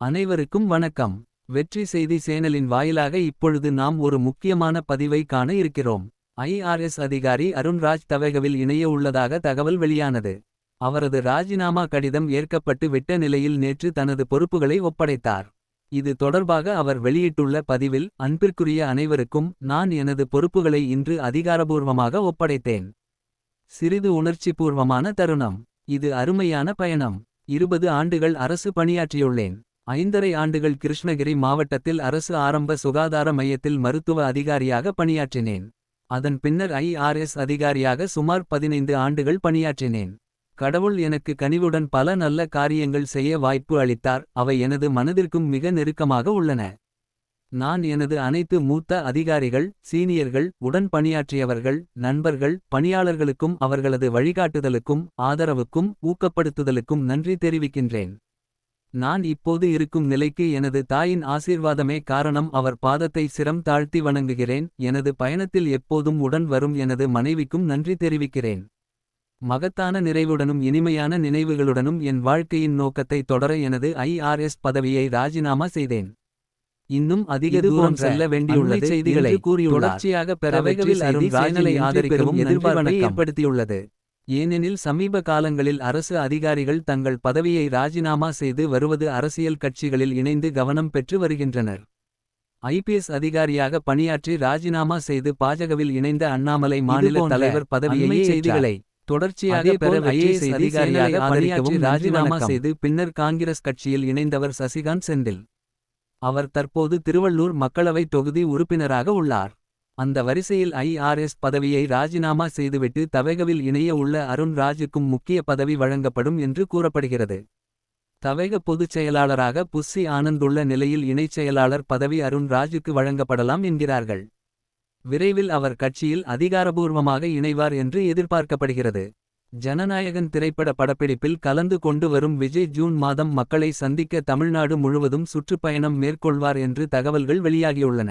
அனைவருக்கும் வணக்கம். வெற்றி செய்தி சேனலின் வாயிலாக இப்பொழுது நாம் ஒரு முக்கியமான பதிவை காண இருக்கிறோம். ஐஆர்எஸ் அதிகாரி அருண்ராஜ் தவேகவில் இணைய உள்ளதாக தகவல் வெளியானது. அவரது ராஜினாமா கடிதம் ஏற்கப்பட்டு விட்ட நிலையில் நேற்று தனது பொறுப்புகளை ஒப்படைத்தார். இது தொடர்பாக அவர் வெளியிட்டுள்ள பதிவில் அன்பிற்குரிய அனைவருக்கும் நான் எனது பொறுப்புகளை இன்று அதிகாரபூர்வமாக ஒப்படைத்தேன். சிறிது உணர்ச்சிபூர்வமான தருணம். இது அருமையான பயணம். இருபது ஆண்டுகள் அரசு பணியாற்றியுள்ளேன். ஐந்தரை ஆண்டுகள் கிருஷ்ணகிரி மாவட்டத்தில் அரசு ஆரம்ப சுகாதார மையத்தில் மருத்துவ அதிகாரியாக பணியாற்றினேன். அதன் பின்னர் ஐஆர்எஸ் அதிகாரியாக சுமார் பதினைந்து ஆண்டுகள் பணியாற்றினேன். கடவுள் எனக்கு கனிவுடன் பல நல்ல காரியங்கள் செய்ய வாய்ப்பு அளித்தார் அவை எனது மனதிற்கும் மிக நெருக்கமாக உள்ளன. நான் எனது அனைத்து மூத்த அதிகாரிகள் சீனியர்கள் உடன் பணியாற்றியவர்கள் நண்பர்கள் பணியாளர்களுக்கும் அவர்களது வழிகாட்டுதலுக்கும் ஆதரவுக்கும் ஊக்கப்படுத்துதலுக்கும் நன்றி தெரிவிக்கின்றேன். நான் இப்போது இருக்கும் நிலைக்கு எனது தாயின் ஆசீர்வாதமே காரணம் அவர் பாதத்தை சிரம் தாழ்த்தி வணங்குகிறேன் எனது பயணத்தில் எப்போதும் உடன் வரும் எனது மனைவிக்கும் நன்றி தெரிவிக்கிறேன். மகத்தான நிறைவுடனும் இனிமையான நினைவுகளுடனும் என் வாழ்க்கையின் நோக்கத்தை தொடர எனது ஐஆர்எஸ் பதவியை ராஜினாமா செய்தேன். இன்னும் அதிக தூரம் செல்ல வேண்டியுள்ளது அண்மைச் செய்திகளை கூறியுள்ளார். தொடர்ச்சியாக பெற தவைகளில் வெற்றி அருண் செய்தி ராஜனை சேனலை ஆதரிக்கவும் எதிர்பார்ப்பை. ஏற்படுத்தியுள்ளது. ஏனெனில் சமீப காலங்களில் அரசு அதிகாரிகள் தங்கள் பதவியை ராஜினாமா செய்து வருவது அரசியல் கட்சிகளில் இணைந்து கவனம் பெற்று வருகின்றனர். ஐபிஎஸ் அதிகாரியாக பணியாற்றி ராஜினாமா செய்து பாஜகவில் இணைந்த அண்ணாமலை மாநில தலைவர் பதவியை செய்திகளை தொடர்ச்சியாக பெற செய்தி அதிகாரியாக பணியாற்றி ராஜினாமா. செய்து பின்னர் காங்கிரஸ் கட்சியில் இணைந்தவர் சசிகாந்த் செந்தில். அவர் தற்போது திருவள்ளூர் மக்களவை தொகுதி உறுப்பினராக உள்ளார். அந்த வரிசையில் ஐஆர்எஸ் பதவியை ராஜினாமா செய்துவிட்டு தவேகவில் இணைய உள்ள அருண் ராஜுக்கும் முக்கிய பதவி வழங்கப்படும் என்று கூறப்படுகிறது. தவேக பொதுச் செயலாளராக புஸ்ஸி ஆனந்த் உள்ள நிலையில் இணைச் செயலாளர் பதவி அருண் ராஜுக்கு வழங்கப்படலாம் என்கிறார்கள். விரைவில் அவர் கட்சியில் அதிகாரபூர்வமாக இணைவார் என்று எதிர்பார்க்கப்படுகிறது. ஜனநாயகன் திரைப்பட படப்பிடிப்பில் கலந்து கொண்டு வரும் விஜய் ஜூன் மாதம் மக்களை சந்திக்க தமிழ்நாடு முழுவதும் சுற்றுப்பயணம் மேற்கொள்வார் என்று தகவல்கள் வெளியாகியுள்ளன.